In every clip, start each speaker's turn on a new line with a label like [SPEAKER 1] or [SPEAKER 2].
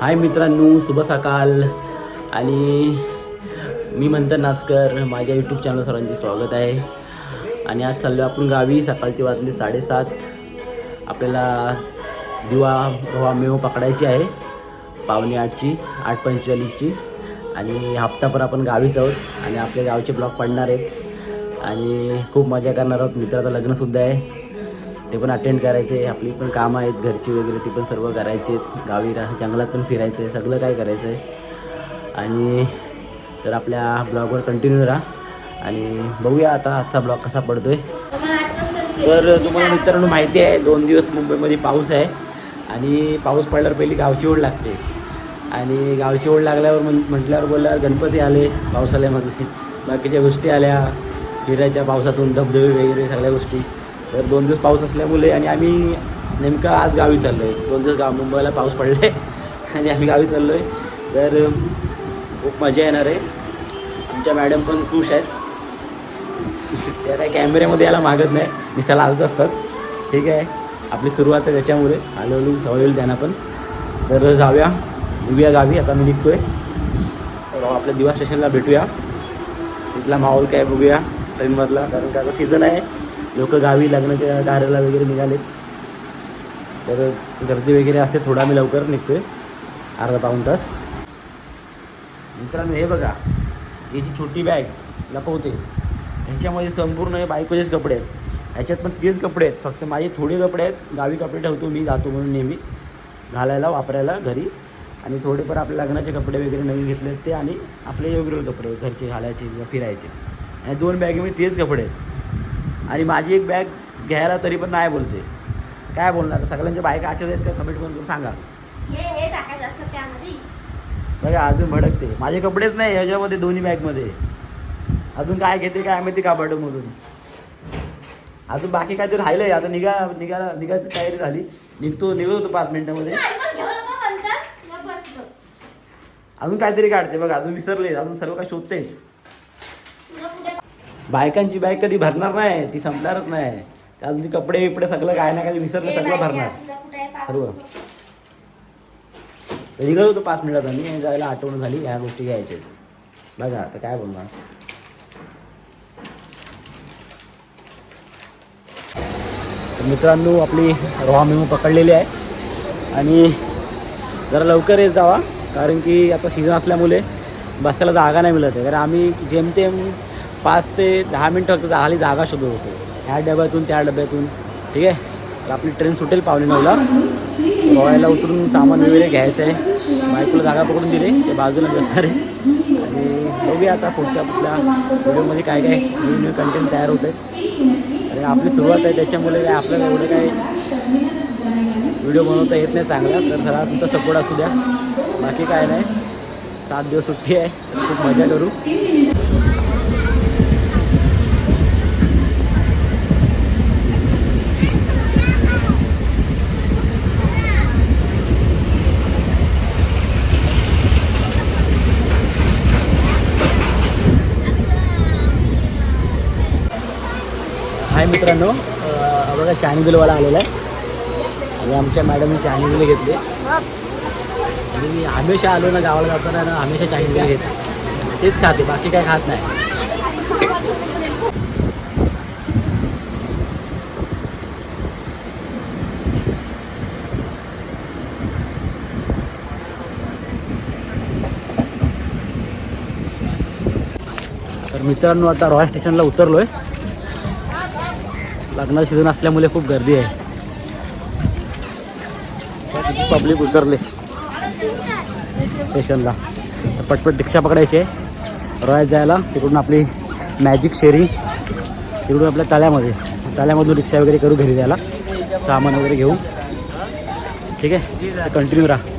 [SPEAKER 1] हाय मित्रांनो शुभ सकाळ. आणि मी मंथन नाचकर माझ्या यूट्यूब चॅनल सर्वांचे स्वागत आहे. आणि आज चाललो आपण गावी सकाळची वाजली साडेसात. आपल्याला दिवा रवा मेव पकडायची आहे. पावणे आठची आठ पंचेचाळीसची. आणि हप्ताभर आपण गावीच आहोत. आणि आपल्या गावचे ब्लॉग पडणार आहेत. आणि खूप मजा करणार आहोत. मित्राचं लग्नसुद्धा आहे. ते पण अटेंड करायचे. आपली पण कामं आहेत घरची वगैरे ती पण सर्व करायची आहेत. गावी रा जंगलात पण फिरायचं आहे सगळं काय करायचं आहे आणि तर आपल्या ब्लॉगवर कंटिन्यू राहा. आणि बघूया आता आजचा ब्लॉग कसा पडतो आहे तर तुम्हाला मित्रांनो माहिती आहे दोन दिवस मुंबईमध्ये पाऊस आहे. आणि पाऊस पडल्यावर पहिली गावची ओढ लागते. आणि गावची ओढ लागल्यावर म्हण म्हटल्यावर बोलल्यावर गणपती आले पावसाळ्यामध्ये. बाकीच्या गोष्टी आल्या. फिरायच्या पावसातून धबधबे वगैरे सगळ्या गोष्टी. तर दोन दिवस पाऊस असल्यामुळे आणि आम्ही नेमकं आज गावी चाललो आहे दोन दिवस गाव मुंबईला पाऊस पडला आहे आणि आम्ही गावी चाललो आहे तर खूप मजा येणार आहे. आमच्या मॅडम पण खुश आहेत. त्या काय कॅमेऱ्यामध्ये यायला मागत नाही. दिसायला आलत असतात. ठीक आहे. आपली सुरुवात आहे त्याच्यामुळे. हळूहळू सवय होईल त्यांना पण. तर जाऊया. निघूया गावी. आता मी निघतोय. तर आपल्या दिवा स्टेशनला भेटूया. तिथला माहोल काय बघूया. ट्रेनमधला. कारण का आता सीझन आहे. लोक गावी लग्नाच्या कार्याला वगैरे निघालेत. तर गर्दी वगैरे असते थोडा मी लवकर निघतोय. अर्धा पाऊण तास. मित्रांनो हे बघा ही जी छोटी बॅग लपवते ह्याच्यामध्ये संपूर्ण हे बायकोचेच कपडे आहेत. ह्याच्यात पण तेच कपडे आहेत. फक्त माझे थोडे कपडे आहेत. गावी कपडे ठेवतो मी जातो म्हणून नेहमी. घालायला वापरायला घरी. आणि थोडेफार आपले लग्नाचे कपडे वगैरे नवीन घेतले आहेत ते आणि आपले योग्य कपडे घरचे घालायचे किंवा फिरायचे. आणि दोन बॅगेमध्ये तेच कपडे आहेत. आणि माझी एक बॅग घ्यायला तरी पण नाही बोलते. काय बोलणार? सगळ्यांच्या बायका अशाच आहेत का? कमेंट करून सांगा. बघा अजून भडकते. माझे कपडेच नाही ह्याच्यामध्ये दोन्ही बॅगमध्ये अजून काय घेते काय माहिती काबाडमधून अजून बाकी काय तरी राहिलंय. आता निघा निघा निघायची तयारी झाली. निघतो निघत होतो पाच मिनिटामध्ये. अजून काहीतरी काढते. बघा अजून विसरले. अजून सर्व काय शोधतेच. बायकांची बॅग कधी भरणार नाही ती संपणारच नाही. अजून ती कपडे बिपडे सगळं काय ना काय विसरलं सगळं भरणार. सर्व. निघत होतो पाच मिनिटात आम्ही जायला आठवण झाली ह्या गोष्टी घ्यायच्या. बघा आता काय बोलणार. तर मित्रांनो आपली रॉ मेमो पकडलेली आहे. आणि जरा लवकर येत जावा कारण की आता सीझन असल्यामुळे बसायला जागा नाही मिळत आहे. कारण आम्ही जेमतेम पाच ते दहा मिनटं फक्त खाली जागा शोधत होतो. ह्या डब्यातून त्या डब्यातून. ठीक आहे? तर आपली ट्रेन सुटेल पावणे नऊला. गोव्याला उतरून सामान वगैरे घ्यायचं आहे. बायकोला जागा पकडून दिली. ते बाजूला बसणार आहे. आणि बघूया आता पुढच्या आपल्या व्हिडिओमध्ये काय काय न्यू न्यू कंटेंट तयार होत आहे आणि आपली सुरुवात आहे. त्याच्यामुळे काय आपल्याला एवढं काय व्हिडिओ बनवता येत नाही चांगला. तर जरा तुमचा सपोर्ट असू द्या. बाकी काय नाही. सात दिवस सुट्टी आहे. खूप मजा करू. मित्रांनो बघा चायनी आलेला आहे. आणि आमच्या मॅडमने चायनी घेतले. आणि मी हमेशा आलो ना गावाला जाताना ना हमेशा चायनी घेत घेते तेच खाते बाकी काय खात नाही. तर मित्रांनो आता रॉयल स्टेशनला उतरलोय. लग्नाचा सीझन असल्यामुळे खूप गर्दी आहे. पब्लिक उतरले. स्टेशनला तर पटपट रिक्षा पकडायचे रॉयल जायला. तिकडून आपली मॅजिक शेअरिंग तिकडून आपल्या तळ्यामध्ये. तळ्यामधून रिक्षा वगैरे करू घरी जायला. सामान वगैरे घेऊन. ठीक आहे? कंटिन्यू राहा.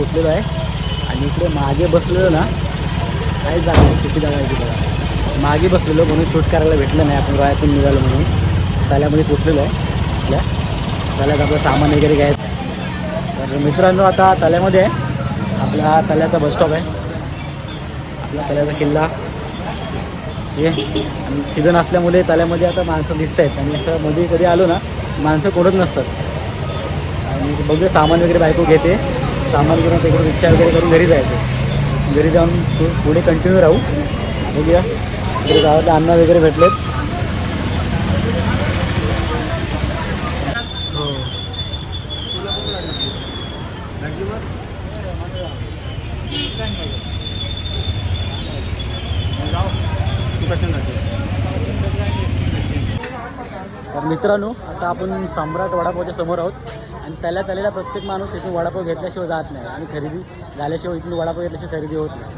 [SPEAKER 1] पोचलेलो आहे. आणि इकडे मागे बसलेलो ना काहीच जागा आहे चुकी जागा आहे ती बघा मागे बसलेलो म्हणून शूट करायला भेटलं नाही आपण रॉयातून निघालो म्हणून. ताल्यामध्ये पोचलेलो आहे इथल्या. ताल्यात आपलं सामान वगैरे घ्यायचं तर मित्रांनो आता तल्यामध्ये आहे आपला तल्याचा बसस्टॉप बस स्टॉप आहे. आपला तळ्याचा किल्ला. हे आणि सीझन असल्यामुळे तळ्यामध्ये आता माणसं दिसत आहेत आणि असं मध्ये कधी आलो ना माणसं कोणत नसतात. आणि बघूया सामान वगैरे बायको घेते. सामान करून तिकडून रिक्षा वगैरे करून घरी जायचं. घरी जाऊन पुढे कंटिन्यू राहू. बघूया तिकडे गावातले अन्न वगैरे भेटलेत. तर मित्रांनो आता आपण सम्राट वडापावच्या समोर आहोत. आणि त्याला तलेला प्रत्येक माणूस इथून वडापाव घेतल्याशिवाय जात नाही आणि खरेदी झाल्याशिवाय इथून वडापाव घेतल्याशिवाय खरेदी होत नाही.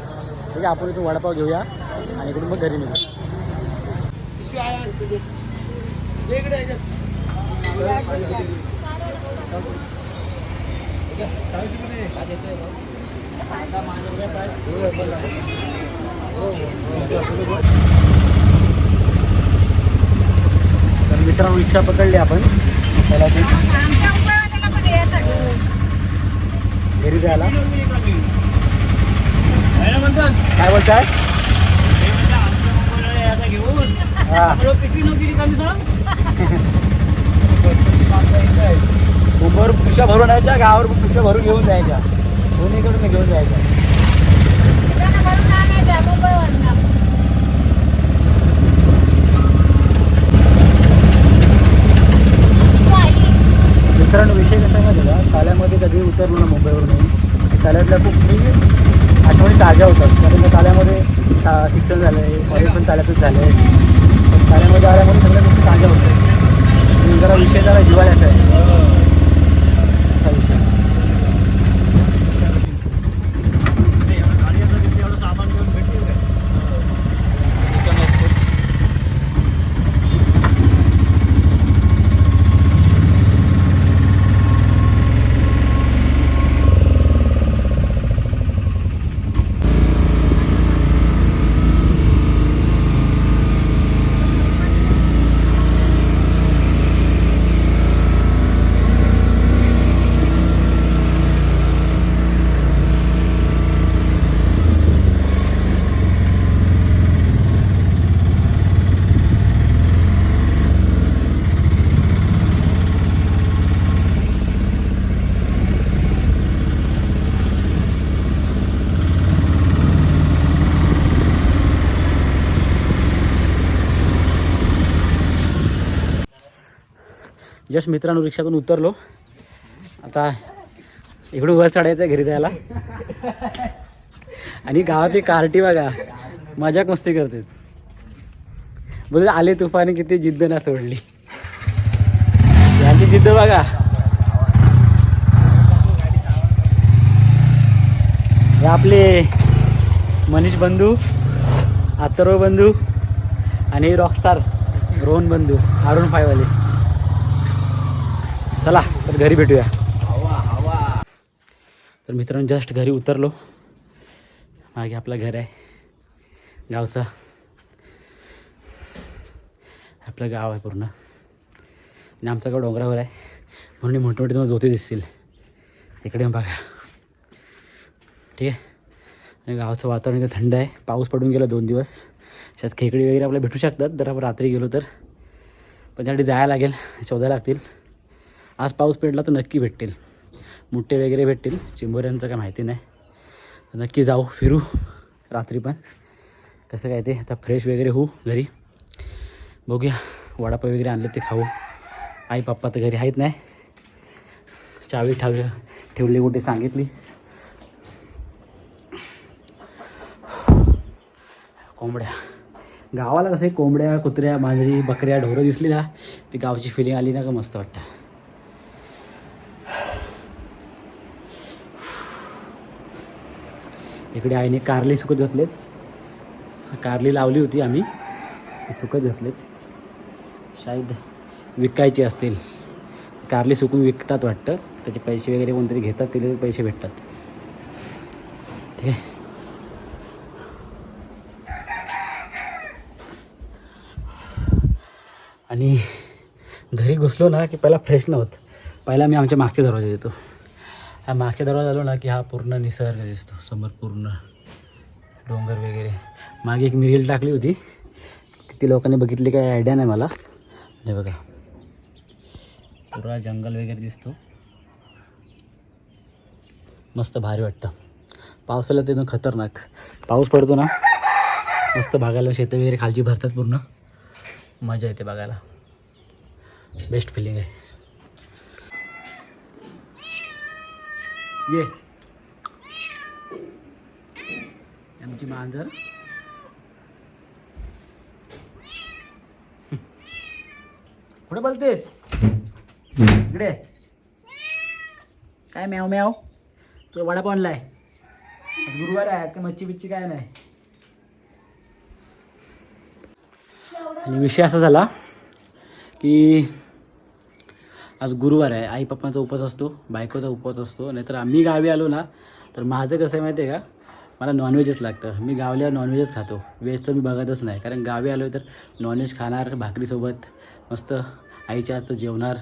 [SPEAKER 1] ठीक आहे आपण इथून वडापाव घेऊया आणि इकडून मग घरी निघू. तर मित्रांनो रिक्षा पकडली आपण. त्याला घरी जायला? काय बोलताय? हा. मुंबईवर पिशव्या भरून यायच्या गावावर पिशव्या भरून घेऊन जायच्या. दोन्हीकडून घेऊन जायच्या. कारण विषय कसा आहे माहिती काल्यामध्ये का? ताल्यामध्ये कधी उतरलो ना मुंबईवरून काल्यातल्या खूप मी आठवणी ताज्या होतात. कारण काल्यामध्ये शा शिक्षण झालं आहे कॉलेज पण ताल्यातच झालं आहे पण आल्यामध्ये सगळ्या गोष्टी ताज्या होतात. जरा विषय जरा जिवाळ्याचा आहे असा विषय जस्ट मित्रांनो रिक्षातून उतरलो. आता इकडून वर चढायचं आहे घरी जायला. आणि गावातली कार्टी बघा मजाक मस्ती करते. बोल आले तुफाने किती जिद्द ना सोडली. यांची जिद्द बघा. हे आपले मनीष बंधू अथर्व बंधू आणि रॉकस्टार रोहन बंधू अरुण फायवाले. चला तर घरी भेटूया. तर मित्रांनो जस्ट घरी उतरलो. मागे आपलं घर आहे. गावचं. आपलं गाव आहे पूर्ण. आणि आमचं गाव डोंगरावर आहे. म्हणून मोठे मोठे तुम्हाला जोते दिसतील. इकडे बघा. ठीक आहे? आणि गावचं वातावरण इथं थंड आहे. पाऊस पडून गेला दोन दिवस. त्यात खेकडी वगैरे आपल्याला भेटू शकतात. जर आपण रात्री गेलो तर. पण त्यासाठी जायला लागेल. शोधायला लागतील. आज पाऊस पडला तर नक्की भेटतील. मुठे वगैरे भेटतील. चिंबोऱ्यांचं काय माहिती नाही. नक्की जाऊ फिरू रात्री पण. कसं काय ते? आता फ्रेश वगैरे होऊ घरी. बघूया. वडापाव वगैरे आणले ते खाऊ. आई पप्पा तर घरी आहेत नाही. चावी ठाव ठेवली कुठे सांगितली. कोंबड्या. गावाला कसं आहे कोंबड्या कुत्र्या मांजरी बकऱ्या ढोरं दिसली ना ती गावची फिलिंग आली ना का मस्त वाटतं. इकडे आईने कारली सुकत घातलेत. कारली लावली होती आम्ही. ती सुकत घातलेत. शायद विकायची असतील. कारली सुकून विकतात वाटतं. त्याचे पैसे वगैरे कोणतरी घेतात तिथे पैसे भेटतात. ठीक आहे. आणि घरी घुसलो ना की पहिला फ्रेश नव्हतं. पहिला मी आमच्या मागच्या दरवाजा येतो. हा मागच्या दरवाजा आलो ना की हा पूर्ण निसर्ग दिसतो. समोर पूर्ण डोंगर वगैरे. मागे एक मी रील टाकली होती. किती लोकांनी बघितली काय आयडिया नाही मला. हे बघा. पुरा जंगल वगैरे दिसतो. मस्त भारी वाटतं. पावसाला तिथून खतरनाक. पाऊस पडतो ना मस्त बघायला शेतं वगैरे खालची भरतात पूर्ण. मजा येते बघायला. बेस्ट फिलिंग आहे. ये. आमची मांजर. कुठे बोलतेस? इकडे. काय म्याव म्याव? तो वडापाव आणलाय. गुरुवार आहे का मच्छी बिच्छी काय नाही. आणि विषय असा झाला की आज गुरुवार आहे. आई पप्पांचा उपवास असतो बायकोचा उपवास असतो. नाहीतर आम्ही गावी आलो ना तर माझं कसं आहे माहिती आहे का? मला नॉनव्हेजच लागतं. मी गावल्यावर नॉनव्हेजच खातो. व्हेज तर मी बघतच नाही. कारण गावी आलो तर नॉनव्हेज खाणार भाकरीसोबत मस्त आईच्या हातचं जेवणार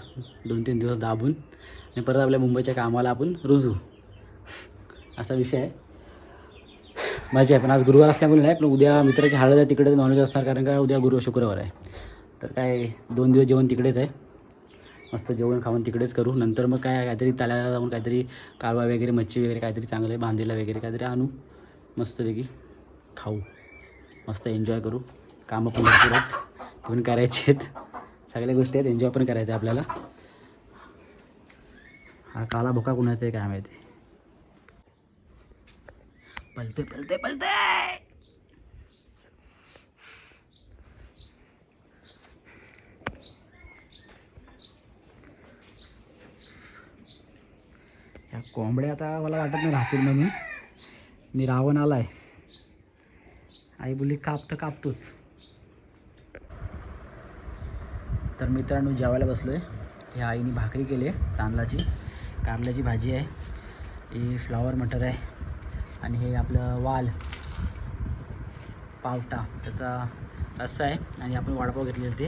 [SPEAKER 1] दोन तीन दिवस दाबून. आणि परत आपल्या मुंबईच्या कामाला आपण रुजू. असा विषय आहे. माझी आहे. पण आज गुरुवार असल्यामुळे नाही पण उद्या मित्राची हळद आहे तिकडे नॉनव्हेज असणार. कारण का उद्या गुरु शुक्रवार आहे. तर काय दोन दिवस जेवण तिकडेच आहे. मस्त जेवण खाऊन तिकडेच करू. नंतर मग काय काहीतरी तळ्याला जाऊन काहीतरी कालवा वगैरे मच्छी वगैरे काहीतरी चांगलं बांधलेला वगैरे काहीतरी आणू. मस्तपैकी खाऊ. मस्त एन्जॉय करू. कामं पण भरपूर आहेत. पण करायचे आहेत. सगळ्या गोष्टी आहेत. एन्जॉय पण करायचं आहे आपल्याला. हा काला भोका कुणाचा आहे काय माहिती? पलते पलते पलते! कोंबड्या आता मला वाटत नाही राहतील म्हणून मी. रावण आला आहे आई बोलली काप तर कापतोच तर मित्रांनो जेवायला बसलो आहे ह्या आईने भाकरी केली आहे तांदळाची. कारल्याची भाजी आहे. ही फ्लावर मटर आहे. आणि हे आपलं वाल. पावटा. त्याचा रस्सा आहे. आणि आपण वडापाव घेतलेले ते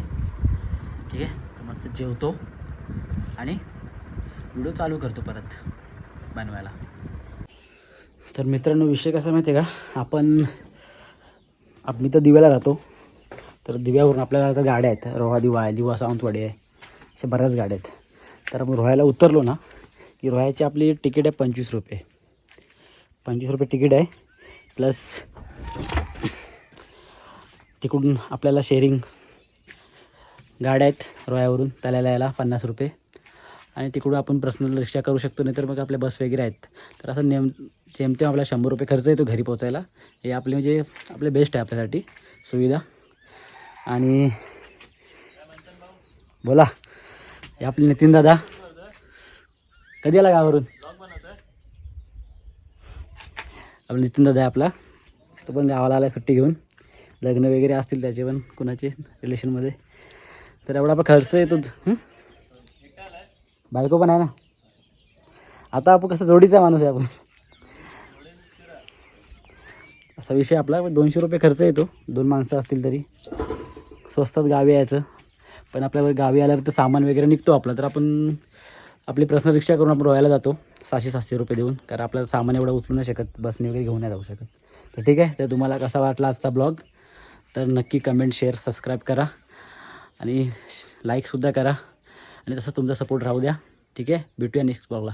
[SPEAKER 1] ठीक आहे? तर मस्त जेवतो. आणि व्हिडिओ चालू करतो परत. बनवायला. तर मित्रांनो विषय कसा माहिती आहे का? आपण मी तर दिव्याला राहतो तर दिव्यावरून आपल्याला आता गाड्या आहेत. रोहा दिवा आहे दिवा सावंतवाडी आहे. अशा बऱ्याच गाड्या आहेत. तर आपण रोह्याला उतरलो ना की रोह्याची आपली तिकीट आहे पंचवीस रुपये. पंचवीस रुपये तिकीट आहे. प्लस तिकडून आपल्याला शेअरिंग गाड्या आहेत रोह्यावरून त्याला यायला पन्नास रुपये. आणि तिकडून आपण पर्सनल रिक्षा करू शकतो नाही तर मग आपल्या बस वगैरे आहेत. तर असं नेम जेमतेम आपला शंभर रुपये खर्च येतो घरी पोचायला हे आपले म्हणजे आपले बेस्ट आहे आपल्यासाठी. सुविधा. आणि बोला. हे आपले नितीन दादा. कधी आला गावावरून? आपला नितीन दादा आहे आपला. तो पण गावाला आला सुट्टी घेऊन. लग्न वगैरे असतील त्याचे पण कुणाचे रिलेशनमध्ये तर एवढा आपला खर्च येतो. बायको पण आहे ना. आता आपण कसं जोडीचा माणूस आहे आपण. असा विषय आपला दोनशे रुपये खर्च येतो. दोन माणसं असतील तरी. स्वस्तात गावी यायचं. पण आपल्याला गावी आल्यावर तर सामान वगैरे निघतो आपलं. तर आपण आपली पर्सनल रिक्षा करून आपण रोयाला जातो. सहाशे सातशे रुपये देऊन. कारण आपल्याला सामान एवढं उचलू नाही शकत. बसने वगैरे घेऊन नाही जाऊ शकत. तर ठीक आहे. तर तुम्हाला कसा वाटला आजचा ब्लॉग? तर नक्की कमेंट शेअर सबस्क्राईब करा. आणि लाईकसुद्धा करा. आणि तसं तुमचा सपोर्ट राहू द्या. ठीक आहे? भेटूया नेक्स्ट ब्लॉगला